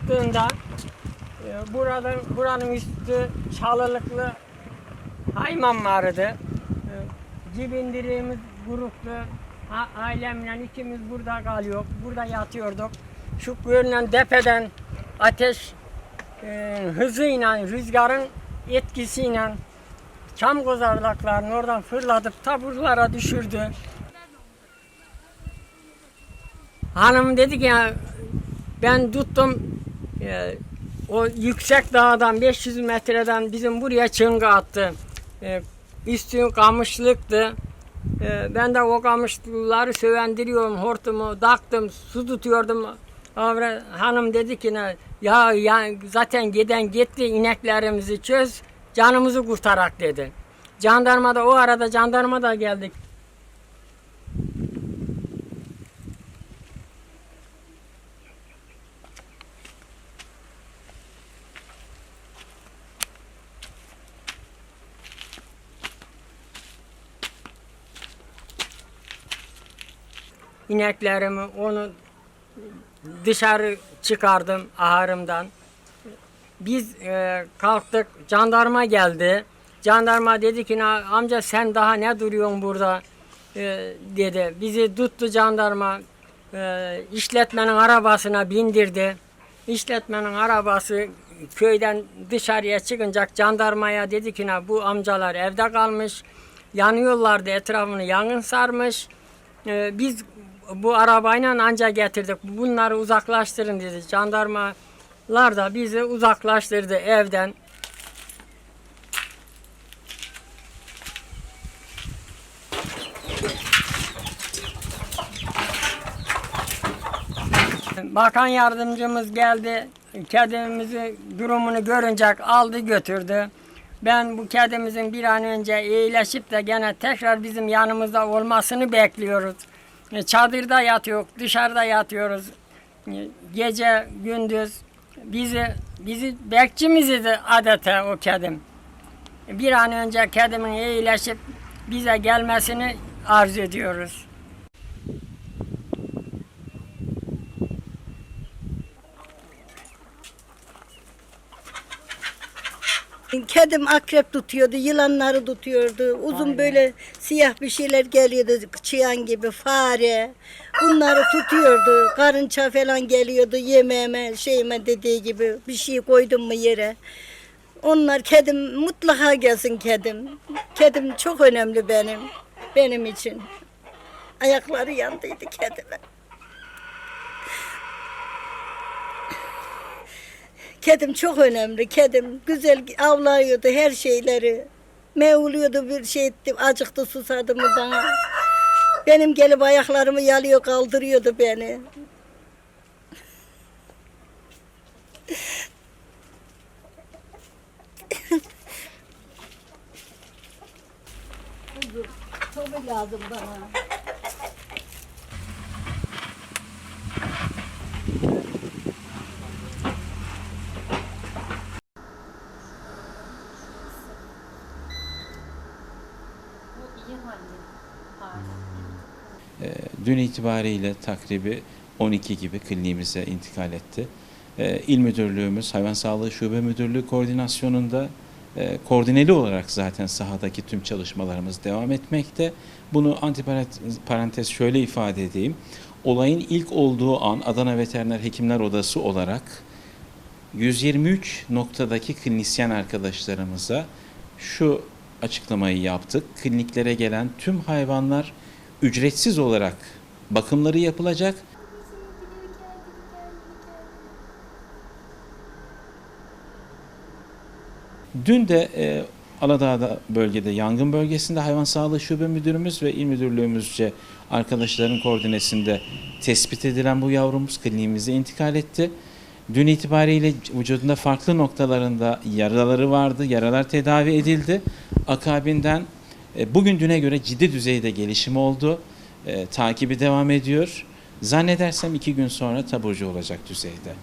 Çıktığında e, buranın üstü çalılıklı hayman vardı. E, Cibindirimiz gruptu. A- Ailemle ikimiz burada kalıyor. Burada yatıyorduk. Şu görünen depeden ateş e, hızıyla, rüzgarın etkisiyle çam kozarlaklarını oradan fırlatıp taburlara düşürdü. Hanım dedi ki ben tuttum e, o yüksek dağdan 500 metreden bizim buraya çınga attı. E, kamışlıktı. E, ben de o kamışları sövendiriyorum hortumu taktım su tutuyordum. Avra, hanım dedi ki ne ya, ya zaten giden gitti ineklerimizi çöz canımızı kurtarak dedi. Jandarma da o arada jandarma da geldik. İneklerimi onu dışarı çıkardım aharımdan. Biz e, kalktık jandarma geldi. Jandarma dedi ki "Na- amca sen daha ne duruyorsun burada E, dedi. Bizi tuttu jandarma e, işletmenin arabasına bindirdi. İşletmenin arabası köyden dışarıya çıkınca jandarmaya dedi ki "Na, bu amcalar evde kalmış. Yanıyorlardı etrafını yangın sarmış. Ee, biz bu arabayla anca getirdik. Bunları uzaklaştırın dedi. Jandarmalar da bizi uzaklaştırdı evden. Bakan yardımcımız geldi. Kedimizi durumunu görünce aldı götürdü. Ben bu kedimizin bir an önce iyileşip de gene tekrar bizim yanımızda olmasını bekliyoruz. E, Çadırda yatıyor, dışarıda yatıyoruz. E, Gece gündüz bizi bizi bekçimiz idi adeta o kedim. Bir an önce kedimin iyileşip bize gelmesini arzu ediyoruz. Kedim akrep tutuyordu, yılanları tutuyordu. Uzun böyle siyah bir şeyler geliyordu, çıyan gibi fare. Bunları tutuyordu. Karınça falan geliyordu yemeğime, şeyime dediği gibi bir şey koydum mu yere. Onlar kedim mutlaka gelsin kedim. Kedim çok önemli benim. Benim için. Ayakları yandıydı kedime. Kedim çok önemli. Kedim güzel avlıyordu her şeyleri. Mevluyordu bir şey etti, acıktı susadı mı bana. Benim gelip ayaklarımı yalıyor kaldırıyordu beni. Çok lazım bana. Ee, Dün itibariyle takribi 12 gibi kliniğimize intikal etti. Ee, İl Müdürlüğümüz, Hayvan Sağlığı Şube Müdürlüğü koordinasyonunda e, koordineli olarak zaten sahadaki tüm çalışmalarımız devam etmekte. Bunu antiparantez şöyle ifade edeyim. Olayın ilk olduğu an Adana Veteriner Hekimler Odası olarak 123 noktadaki klinisyen arkadaşlarımıza şu açıklamayı yaptık. Kliniklere gelen tüm hayvanlar ücretsiz olarak bakımları yapılacak. Dün de e, Aladağ'da bölgede yangın bölgesinde hayvan sağlığı şube müdürümüz ve il müdürlüğümüzce arkadaşların koordinesinde tespit edilen bu yavrumuz kliniğimize intikal etti. Dün itibariyle vücudunda farklı noktalarında yaraları vardı. Yaralar tedavi edildi. Akabinden e, bugün düne göre ciddi düzeyde gelişim oldu. E, takibi devam ediyor. Zannedersem iki gün sonra taburcu olacak düzeyde.